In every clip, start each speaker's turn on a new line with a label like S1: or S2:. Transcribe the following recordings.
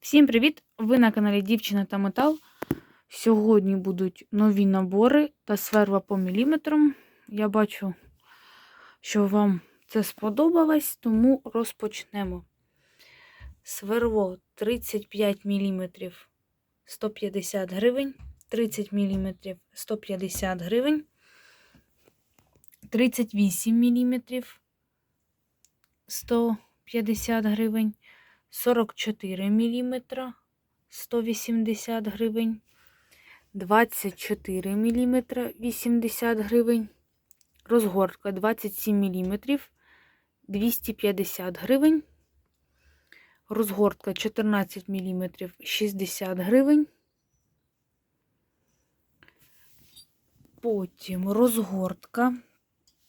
S1: Всім привіт! Ви на каналі Дівчина та Метал. Сьогодні будуть нові набори та сверва по міліметрам. Я бачу, що вам це сподобалось, тому розпочнемо. Сверво 35 мм 150 гривень, 30 мм 150 гривень, 38 мм 150 гривень. 44 мм 180 гривень, 24 мм 80 гривень, розгортка 27 мм 250 гривень, розгортка 14 мм 60 гривень. Потім розгортка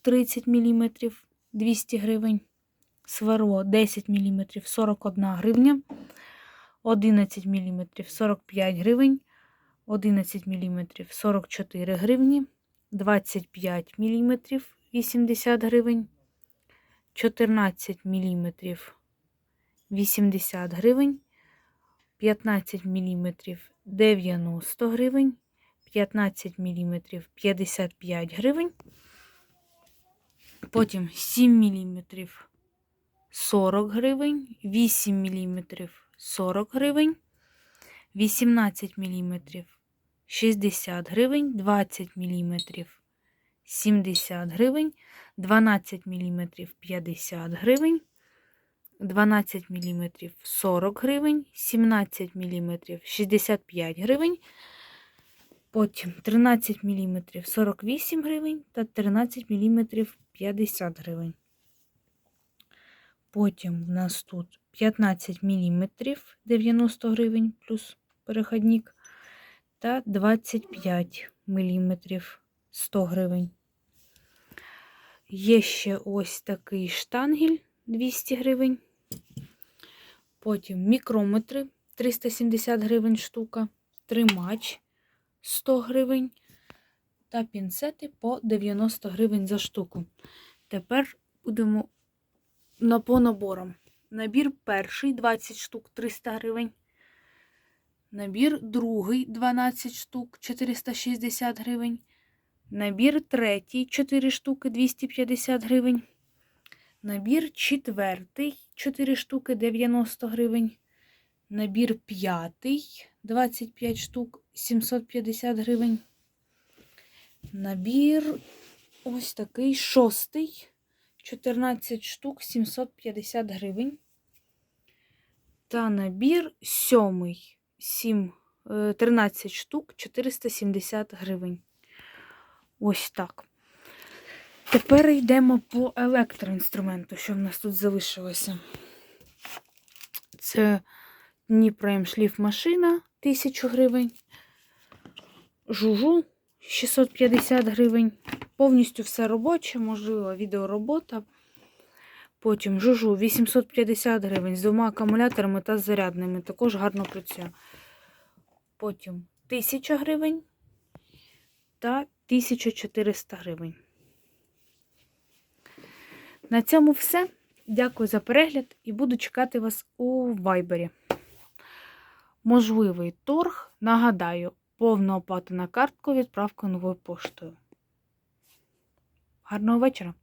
S1: 30 мм 200 гривень сверло 10 мм 41 гривня, 11 мм 45 гривень, 11 мм 44 гривні, 25 мм 80 гривень, 14 мм 80 гривень, 15 мм 90 гривень, 15 мм 55 гривень, потім 7 мм 40 гривень, 8 мм 40 гривень, 18 мм 60 гривень, 20 мм 70 гривень, 12 мм 50 гривень, 12 мм 40 гривень, 17 мм 65 гривень, потім 13 мм 48 гривень та 13 мм 50 гривень. Потім у нас тут 15 мм 90 гривень плюс переходник та 25 мм 100 гривень. Є ще ось такий штангель 200 гривень. Потім мікрометри 370 гривень штука, тримач 100 гривень та пінцети по 90 гривень за штуку. Тепер будемо на по наборам. Набір перший 20 штук 300 гривень. Набір другий 12 штук 460 гривень. Набір третій 4 штуки 250 гривень. Набір четвертий 4 штуки 90 гривень. Набір п'ятий 25 штук 750 гривень. Набір ось такий шостий 14 штук 750 гривень. Та набір сьомий 7, 13 штук 470 гривень. Ось так. Тепер йдемо по електроінструменту, що в нас тут залишилося. Це Дніпро шліф машина 1000 гривень. Жужу 650 гривень. Повністю все робоче, можливо, відеоробота. Потім жужу 850 гривень з двома акумуляторами та зарядними. Також гарно працює. Потім 1000 гривень та 1400 гривень. На цьому все. Дякую за перегляд і буду чекати вас у вайбері. Можливий торг. Нагадаю, повна оплата на картку, відправка новою поштою. Гарного вечора!